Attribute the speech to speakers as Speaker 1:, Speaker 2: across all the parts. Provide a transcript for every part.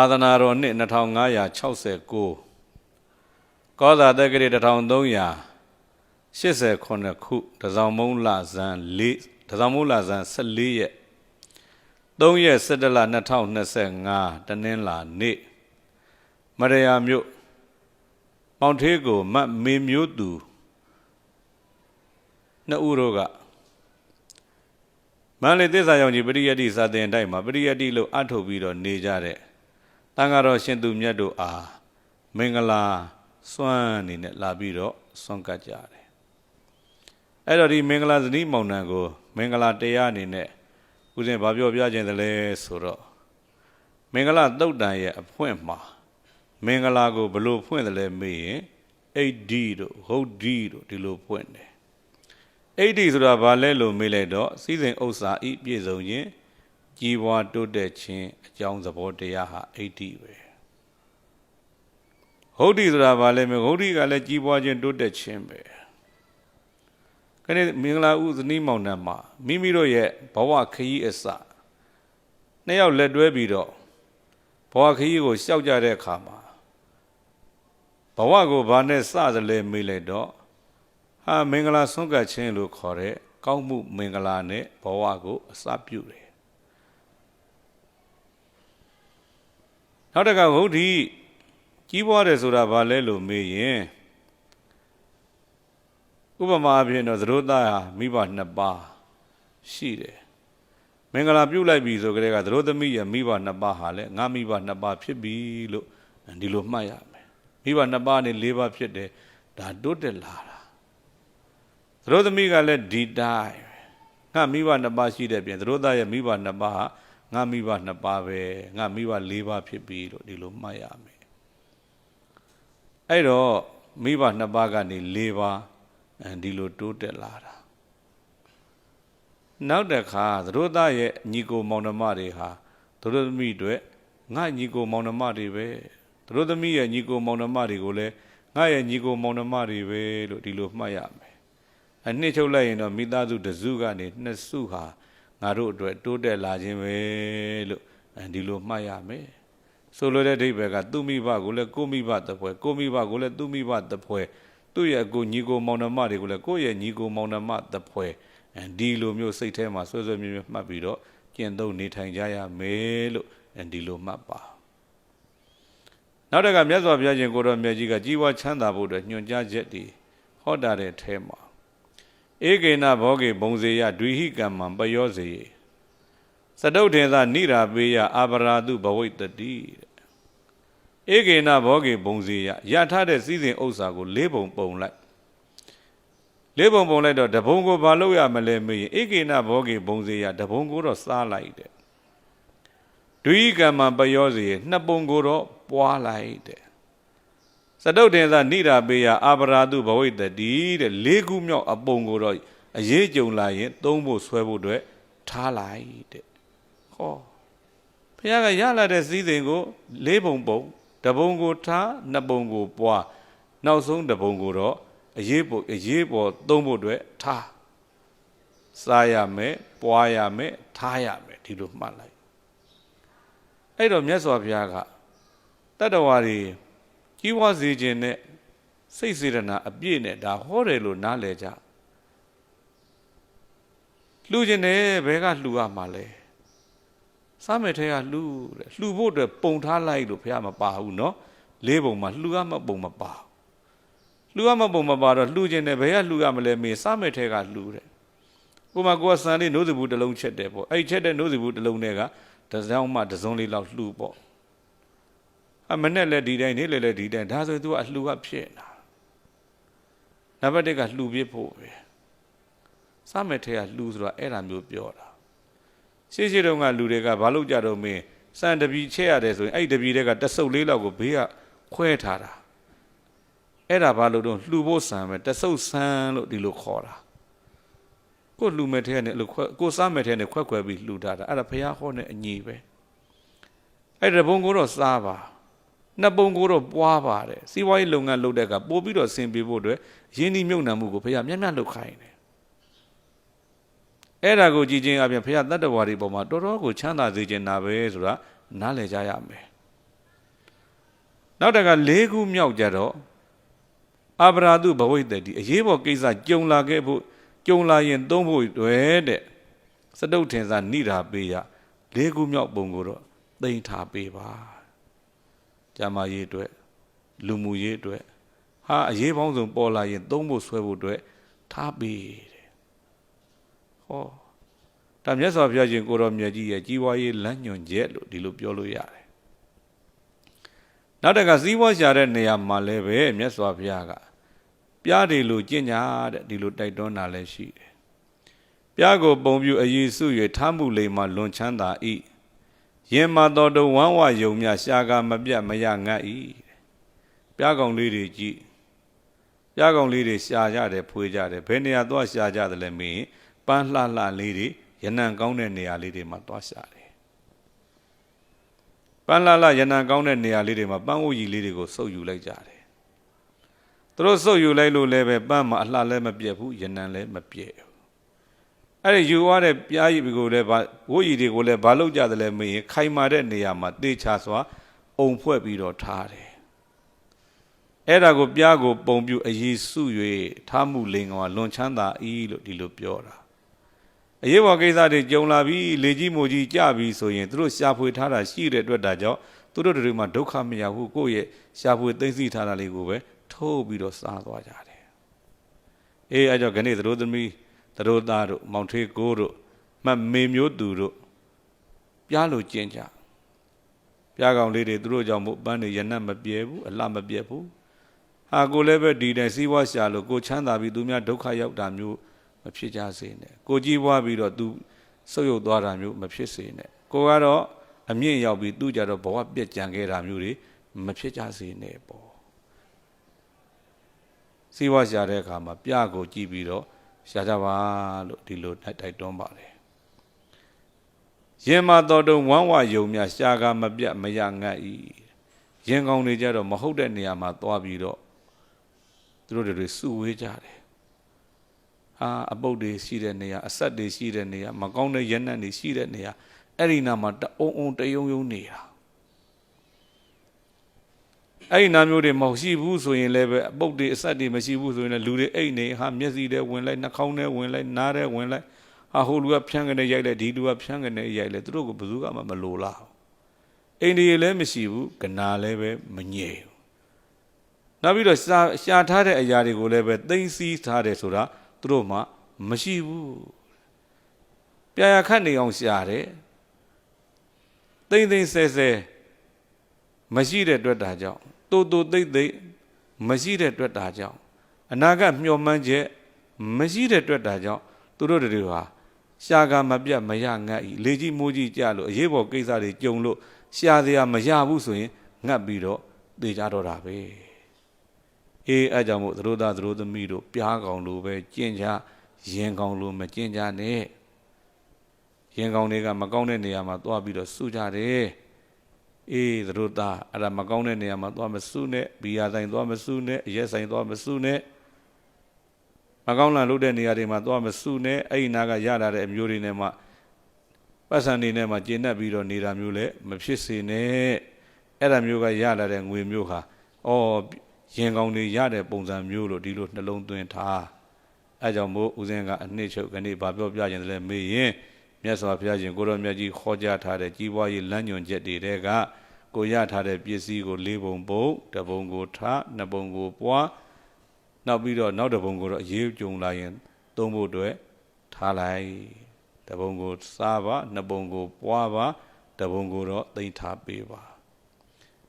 Speaker 1: သာသနာတော်နှစ်2569ကောသာတက္ကရီ1389ခုတစောင်းမုံလဇန်4တစောင်းမုံလဇန်14ရက်3ရက်17လ2025တနင်္လာနေ့မရယာမြို့မောင်ထေးကိုမတ်မေမျိုးသူနှစ်ဦးတို့ကမန္တလေးသစ္စာရောင်ကြီးပရိယတ္တိစာသင်တိုက်မှာပရိယတ္တိလို့အထုတ်ပြီးတော့နေကြတဲ့ တန်ဃာတော်ရှင်သူမြတ်တို့အားမင်္ဂလာစွမ်းနေနဲ့လာပြီးတော့ဆွမ်းကပ်ကြတယ်အဲ့တော့ဒီမင်္ဂလာဇနီးမောင်နှံကို မင်္ဂလာတရားအနေနဲ့ဦးဇင်းဘာပြောပြခြင်းတလဲဆိုတော့မင်္ဂလာတုတ်တန်ရဲ့အဖွင့်မှာမင်္ဂလာကိုဘယ်လိုဖွင့်တယ်လဲမေးရင်အိတ်ဒီတို့ဟုတ်ဒီတို့ဒီလိုဖွင့်တယ်အိတ်ဒီဆိုတာဘာလဲလို့မေးလိုက်တော့စီစဉ်ဥစ္စာဤပြည့်စုံခြင်း ကြီးပွားတိုးတက်ခြင်းအကြောင်းသဘောတရားဟာအိတ်ဒီပဲဟုတ်ဒီဆိုတာဘာလဲမေးဟုတ်ဒီကလည်းကြီးပွားခြင်းတိုးတက်ခြင်းပဲခဏမင်္ဂလာဥဇနီးမောင်နှံမှာမိမိတို့ရဲ့ဘဝခရီးအစနှစ်ယောက်လက်တွဲပြီးတော့ဘဝခရီးကိုရှောက်ကြတဲ့အခါမှာဘဝကိုဘာနဲ့စသလဲမေးလိုက်တော့ဟာမင်္ဂလာဆွန့်ကပ်ခြင်းလို့ခေါ်တဲ့ကောင်းမှုမင်္ဂလာနဲ့ဘဝကိုအစပြုတယ် နောက်တစ်ခါဝုဒ္ဓိကြီးပွားတယ်ဆိုတာဘာလဲလို့မေးရင်ဥပမာအဖြစ်တော့သတို့သားဟာမိဘနှစ်ပါးရှိတယ်မင်္ဂလာပြုလိုက်ပြီဆိုကြတဲ့ကသတို့သမီးရဲ့မိဘနှစ်ပါးဟာလည်းငါမိဘနှစ်ပါးဖြစ်ပြီလို့ဒီလိုမှတ်ရမယ်မိဘနှစ်ပါးနဲ့၄ပါးဖြစ်တယ်ဒါတိုးတက်လာတာသတို့သမီးကလည်းဒီတိုင်းငါမိဘနှစ်ပါးရှိတဲ့ပြင်သတို့သားရဲ့မိဘနှစ်ပါးဟာ ငါမိဘနှစ်ပါးပဲငါမိဘ၄ပါးဖြစ်ပြီလို့ဒီလိုမှတ်ရမယ်အဲ့တော့မိဘနှစ်ပါးကနေ၄ပါးအဲဒီလိုတိုးတက်လာတာနောက်တစ်ခါသတို့သားရဲ့ညီကိုမောင်နှမတွေဟာသတို့သမီးတွေငါညီကိုမောင်နှမတွေပဲသတို့သမီးရဲ့ညီကိုမောင်နှမတွေကိုလည်းငါရဲ့ညီကိုမောင်နှမတွေပဲလို့ဒီလိုမှတ်ရမယ်အနှစ်ချုပ်လိုက်ရင်တော့မိသားစုတစ်စုကနေနှစ်စုဟာ ငါတို့အတွက်တိုးတက်လာခြင်းပဲလို့ဒီလိုမှတ်ရမယ်ဆိုလိုတဲ့အဓိပ္ပာယ်ကသူမိဘကိုလည်းကိုမိဘတပွဲကိုမိဘကိုလည်းသူမိဘတပွဲသူ့ရဲ့ကိုညီကိုမောင်နှမတွေကိုလည်းကိုယ့်ရဲ့ညီကိုမောင်နှမတပွဲဒီလိုမျိုးစိတ်ထဲမှာဆွဲဆွဲမြဲမြဲမှတ်ပြီးတော့ကျင့်သုံးနေထိုင်ကြရမယ်လို့ဒီလိုမှတ်ပါနောက်တကမြတ်စွာဘုရားရှင်ကိုတော်မြတ်ကြီးကကြီးပွားချမ်းသာဖို့အတွက်ညွှန်ကြားချက်တွေဟောတာတဲ့ထဲမှာ ဧကေနဘောဂေဘုံစေယဒွိဟိကမ္မံပယောစေယစတုထေသနိရာပေယအာဗရာတုဘဝိတ္တိဧကေနဘောဂေဘုံစေယရထားတဲ့စည်းစိမ်ဥစ္စာကိုလေးပုံပုံလိုက်လေးပုံပုံလိုက်တော့တဘုံကိုဘာလုပ်ရမလဲမေးရင်ဧကေနဘောဂေဘုံစေယတဘုံကိုတော့စားလိုက်တဲ့ဒွိကမ္မပယောစေယနှစ်ပုံကိုတော့ပွားလိုက်တဲ့ စတုတ်တင်သာနိရာပေယအာဗရာတုဘဝိတ္တိတဲ့လေးခုမြောက်အပုံကိုတော့အရေးကြုံလာရင်သုံးဖို့ဆွဲဖို့အတွက်ထားလိုက်တဲ့ဟောဘုရားကရလာတဲ့စည်းစိမ်ကိုလေးပုံပုံတပုံကိုထားနှစ်ပုံကိုပွားနောက်ဆုံးတပုံကိုတော့အရေးပေါ်အရေးပေါ်သုံးဖို့အတွက်ထားစားရမယ်ပွားရမယ်ထားရမယ်ဒီလိုမှတ်လိုက်အဲ့တော့မြတ်စွာဘုရားကတတ္တဝါတွေ ကြီးပွားစေခြင်းနဲ့စိတ်စေတနာအပြည့်နဲ့ဒါဟောတယ်လို့နားလည်ကြလှူခြင်းနဲ့ဘဲကလှူရမှာလဲစားမယ်ထဲကလှူတဲ့လှူဖို့အတွက်ပုံထားလိုက်လို့ဘုရားမပါဘူးเนาะလေးပုံမှာလှူရမပုံမပါလှူရမပုံမပါတော့လှူခြင်းနဲ့ဘယ်ကလှူရမလဲမေးစားမယ်ထဲကလှူတဲ့ဥပမာကိုကစံလေးနိုးစဘူးတစ်လုံးချက်တယ်ပေါ့အဲ့ချက်တဲ့နိုးစဘူးတစ်လုံးနဲ့ကတစောင်းမှတစုံလေးလောက်လှူပေါ့ အမနဲ့လည်းဒီတိုင်းနေ့လည်းလည်းဒီတိုင်းဒါဆို तू အလှူကဖြစ်နေတာနံပါတ်1ကလှူပြဖို့ပဲစားမယ်ထဲကလှူဆိုတော့အဲ့ဒါမျိုးပြောတာရှေ့ရှေ့တုန်းကလူတွေကဘာလို့ကြတော့မင်းစံတပီချက်ရတယ်ဆိုရင်အဲ့တပီတွေကတဆုပ်လေးလောက်ကိုဘေးကခွဲထားတာအဲ့ဒါဘာလို့တော့လှူဖို့စံပဲတဆုပ်စံလို့ဒီလိုခေါ်တာကိုလှူမဲ့ထဲနဲ့လို့ခွဲကိုစားမဲ့ထဲနဲ့ခွက်ခွဲပြီးလှူထားတာအဲ့ဒါဖះဟောနဲ့အညီပဲအဲ့ဒါဘုံကိုတော့စားပါ နှစ်ပုံကိုတော့ပွားပါတယ်စီးပွားရေးလုပ်ငန်းလုပ်တဲ့ကပို့ပြီးတော့ဆင်ပြေဖို့အတွက်ရင်းနှီးမြုပ်နှံမှုကိုဖះမျက်မျက်လုပ်ခိုင်းတယ်အဲ့ဒါကိုကြည်ချင်းအပြင်ဖះတတ္တဝါတွေပေါ်မှာတော်တော်ကိုချမ်းသာစေချင်တာပဲဆိုတာနားလည်ကြရမယ်နောက်တက၄ခုမြောက်ကြတော့အာဗရာတုဘဝိတ္တိအရေးပေါ်ကိစ္စကြုံလာခဲ့ဖို့ကြုံလာရင်သုံးဖို့တွေတဲ့စတုတ်ထင်စာဏိရာပေးရ၄ခုမြောက်ပုံကိုတော့သိမ့်ထားပေးပါ ကျမ်းမာရေးအတွက်လူမှုရေးအတွက်ဟာအရေးပေါင်းစုံပေါ်လာရင်သုံးဖို့ဆွဲဖို့အတွက်ထားပေးတဲ့ဟောဒါမြတ်စွာဘုရားရှင်ကိုရောမြတ်ကြီးရဲ့ကြီးပွားရေးလမ်းညွှန်ချက်လို့ဒီလိုပြောလို့ရတယ်နောက်တကစီးပွားရှာတဲ့နေရာမှာလည်းပဲမြတ်စွာဘုရားကပြားတွေလိုကျင့်ညာတဲ့ဒီလိုတိုက်တွန်းတာလည်းရှိတယ်ပြားကိုပုံပြူအရေးစု၍ထားမှုလိမ္မာလွန်ချမ်းသာ၏ ရင်မာတော်တဝမ်းဝယုံမြရှာကမပြတ်မရငတ်၏ပြားကောင်လေးတွေကြည့်ပြားကောင်လေးတွေရှာကြတယ်ဖွေးကြတယ်ဘယ်နေရာသွားရှာကြတယ်လဲမင်းပန်းလှလှလေးတွေရနံကောင်းတဲ့နေရာလေးတွေမှာသွားရှာတယ်ပန်းလှလှရနံကောင်းတဲ့နေရာလေးတွေမှာပန်းအိုးကြီးလေးတွေကိုစုပ်ယူလိုက်ကြတယ်သူတို့စုပ်ယူလိုက်လို့လည်းပဲပန်းမှာအလှလည်းမပြတ်ဘူးရနံလည်းမပြည့်ဘူး အဲ့ဒီယူရတဲ့ပြားရည်ကိုလည်းဗဝိရည်တွေကိုလည်းဘာလုပ်ကြတယ်လဲမင်းခိုင်မာတဲ့နေရာမှာတေချာစွာအုံဖွဲ့ပြီးတော့ထားတယ်အဲ့ဒါကိုပြားကိုပုံပြအရေးစု၍ထားမှုလင်္ကာလွန်ချမ်းသာဤလို့ဒီလိုပြောတာအရေးပေါ်ကိစ္စတွေကြုံလာပြီးလေကြီးမိုကြီးကြပြီးဆိုရင်သူတို့ရှာဖွေထားတာရှိတဲ့အတွက်ဒါကြောင့်သူတို့တွေမှာဒုက္ခမရဘူးကိုယ့်ရဲ့ရှာဖွေသိသိထားတာလေးကိုပဲထိုးပြီးတော့စားသွားကြတယ်အေးအဲကြောင့်ခဏသတို့သမီး သတို့သားတို့မောင်ထွေးကိုတို့မမေမျိုးသူတို့ပြားလို့ကျင့်ကြပြားကောင်လေးတွေသူတို့ကြောင့်မို့ပန်းတွေရနတ်မပြဲဘူးအလှမပြဲဘူးဟာကိုလည်းပဲဒီတိုင်းစီးပွားရှာလို့ကိုချမ်းသာပြီးသူများဒုက္ခရောက်တာမျိုးမဖြစ်ကြစေနဲ့ကိုကြီးပွားပြီးတော့သူဆုပ်ယုပ်သွားတာမျိုးမဖြစ်စေနဲ့ကိုကတော့အမြင့်ရောက်ပြီးသူကြတော့ဘဝပြက်ကြံခဲ့တာမျိုးတွေမဖြစ်ကြစေနဲ့ပေါ့စီးပွားရှာတဲ့အခါမှာပြကိုကြည့်ပြီးတော့ ရှာကြပါလို့ဒီလိုတိုက်တွန်းပါတယ်ရင်မတော်တုံဝမ်းဝယုံမြရှာကမပြတ်မရငတ်ဤရင်ကောင်းနေကြတော့မဟုတ်တဲ့နေရာမှာသွားပြီးတော့သူတို့တွေစုဝေးကြတယ်ဟာအပုတ်တွေရှိတဲ့နေရာအဆက်တွေရှိတဲ့နေရာမကောင်းတဲ့ရက်နက်တွေရှိတဲ့နေရာအဲ့ဒီနာမှာတအုံအုံတယုံယုံနေတာ အဲ့ဒီနာမျိုးတွေမဟုတ်ရှိဘူးဆိုရင်လည်းပဲအပုတ်တွေအဆက်တွေမရှိဘူးဆိုရင်လည်းလူတွေအိတ်နေဟာမျက်စိတွေဝင်လိုက်နှာခေါင်းတွေဝင်လိုက်နားတွေဝင်လိုက်ဟာဟိုလူကဖြန်းကနေရိုက်လိုက်ဒီလူကဖြန်းကနေရိုက်လိုက်သူတို့ကဘယ်သူမှမလိုလားအိန္ဒိယလည်းမရှိဘူးကနာလည်းပဲမငြိဘူးနောက်ပြီးတော့ရှာရှာထားတဲ့အရာတွေကိုလည်းပဲသိမ့်စည်းထားတယ်ဆိုတာသူတို့မှမရှိဘူးပြာရခတ်နေအောင်ရှာတယ်သိမ့်သိမ့်ဆဲဆဲမရှိတဲ့အတွက်ဒါကြောင့် တူတူသိမ့်သိမ့်မရှိတဲ့အတွက်ဒါကြောင့်အနာဂတ်မျှော်မှန်းချက်မရှိတဲ့အတွက်ဒါကြောင့်သူတို့တွေဟာရှာကမပြတ်မရငတ်ဤလေကြီးမိုးကြီးကြလို့အရေးပေါ်ကိစ္စတွေကြုံလို့ရှာစရာမရဘူးဆိုရင်ငတ်ပြီးတော့သေကြတော့တာပဲအေးအဲကြောင့်မို့သတို့သားသတို့သမီးတို့ပြားကောင်လိုပဲကျင့်ကြရင်ကောင်လိုမကျင့်ကြနဲ့ရင်ကောင်တွေကမကောင်းတဲ့နေရာမှာသွားပြီးတော့စုကြတယ် အေးသတို့သားအဲ့ဒါမကောင်းတဲ့နေရာမှာသွားမစုနဲ့ဘီယာဆိုင်သွားမစုနဲ့အရက်ဆိုင်သွားမစုနဲ့မကောင်းလာလို့တဲ့နေရာတွေမှာသွားမစုနဲ့အဲ့ဒီနာကရလာတဲ့အမျိုးတွေနဲ့မှပတ်စံနေနဲ့မှကျင့်တတ်ပြီးတော့နေတာမျိုးလည်းမဖြစ်စေနဲ့အဲ့ဒါမျိုးကရလာတဲ့ငွေမျိုးဟာအော်ရင်ကောင်းတွေရတဲ့ပုံစံမျိုးလို့ဒီလိုနှလုံးသွင်းထားအဲကြောင့်မို့ဦးဇင်းကအနှစ်ချုပ်ကနေဗာပြောပြခြင်းလည်းမေးရင် မြတ်စွာဘုရားရှင်ကိုရောမြတ်ကြီးခေါ်ကြားထားတဲ့ကြီးပွားရေးလမ်းညွှန်ချက်တွေကကိုရထားတဲ့ပစ္စည်းကိုလေးပုံပုံတပုံကိုထနှစ်ပုံကိုပွားနောက်ပြီးတော့နောက်တပုံကိုတော့အရေးကြုံလာရင်သုံးဖို့အတွက်ထားလိုက်တပုံကိုစားပါနှစ်ပုံကိုပွားပါတပုံကိုတော့သိမ့်ထားပေးပါ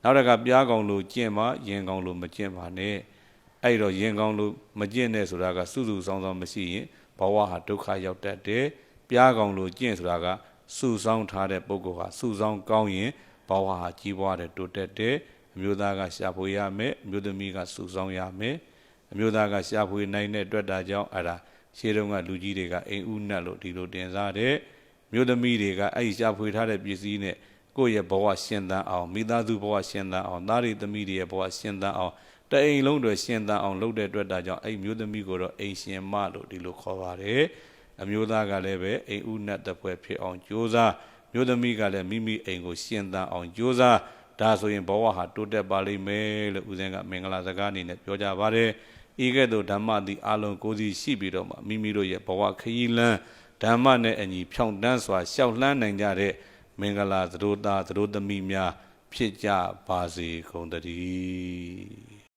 Speaker 1: နောက်တကပြားကောင်လို့ကျင့်ပါရင်ကောင်လို့မကျင့်ပါနဲ့အဲ့တော့ရင်ကောင်လို့မကျင့်နဲ့ဆိုတာကစုစုဆောင်းဆောင်းမရှိရင်ဘဝဟာဒုက္ခရောက်တတ်တယ် ပြားကောင်လို့ကျင့်ဆိုတာကစုဆောင်းထားတဲ့ပုဂ္ဂိုလ်ဟာစုဆောင်းကောင်းရင်ဘဝဟာကြီးပွားတယ်တိုးတက်တယ်အမျိုးသားကရှာဖွေရမယ်အမျိုးသမီးကစုဆောင်းရမယ်အမျိုးသားကရှာဖွေနိုင်တဲ့အတွက်ဒါကြောင့်အဲ့ဒါရှေးတုန်းကလူကြီးတွေကအိမ်ဥနတ်လို့ဒီလိုတင်စားတဲ့မျိုးသမီးတွေကအဲ့ဒီရှာဖွေထားတဲ့ပစ္စည်းနဲ့ကိုယ့်ရဲ့ဘဝရှင်သန်အောင်မိသားစုဘဝရှင်သန်အောင်သားရီသမီးတွေရဲ့ဘဝရှင်သန်အောင်တအိမ်လုံးတွေရှင်သန်အောင်လုပ်တဲ့အတွက်ဒါကြောင့်အဲ့မျိုးသမီးကိုတော့အိမ်ရှင်မလို့ဒီလိုခေါ်ပါတယ် အမျိုးသားကလည်းပဲအိမ်ဥနတ်တပွဲဖြစ်အောင်ကြိုးစားမျိုးသမီးကလည်းမိမိအိမ်ကိုရှင်သန်အောင်ကြိုးစားဒါဆိုရင်ဘဝဟာတိုးတက်ပါလိမ့်မယ်လို့ဦးဇင်းကမင်္ဂလာစကားအနေနဲ့ပြောကြပါတယ်ဤကဲ့သို့ဓမ္မသည်အလုံးကိုယ်စီရှိပြီးတော့မှမိမိတို့ရဲ့ဘဝခရီးလမ်းဓမ္မနဲ့အညီဖြောင့်တန်းစွာရှောက်လှမ်းနိုင်ကြတဲ့မင်္ဂလာသတို့သားသတို့သမီးများဖြစ်ကြပါစေကုန်သတည်း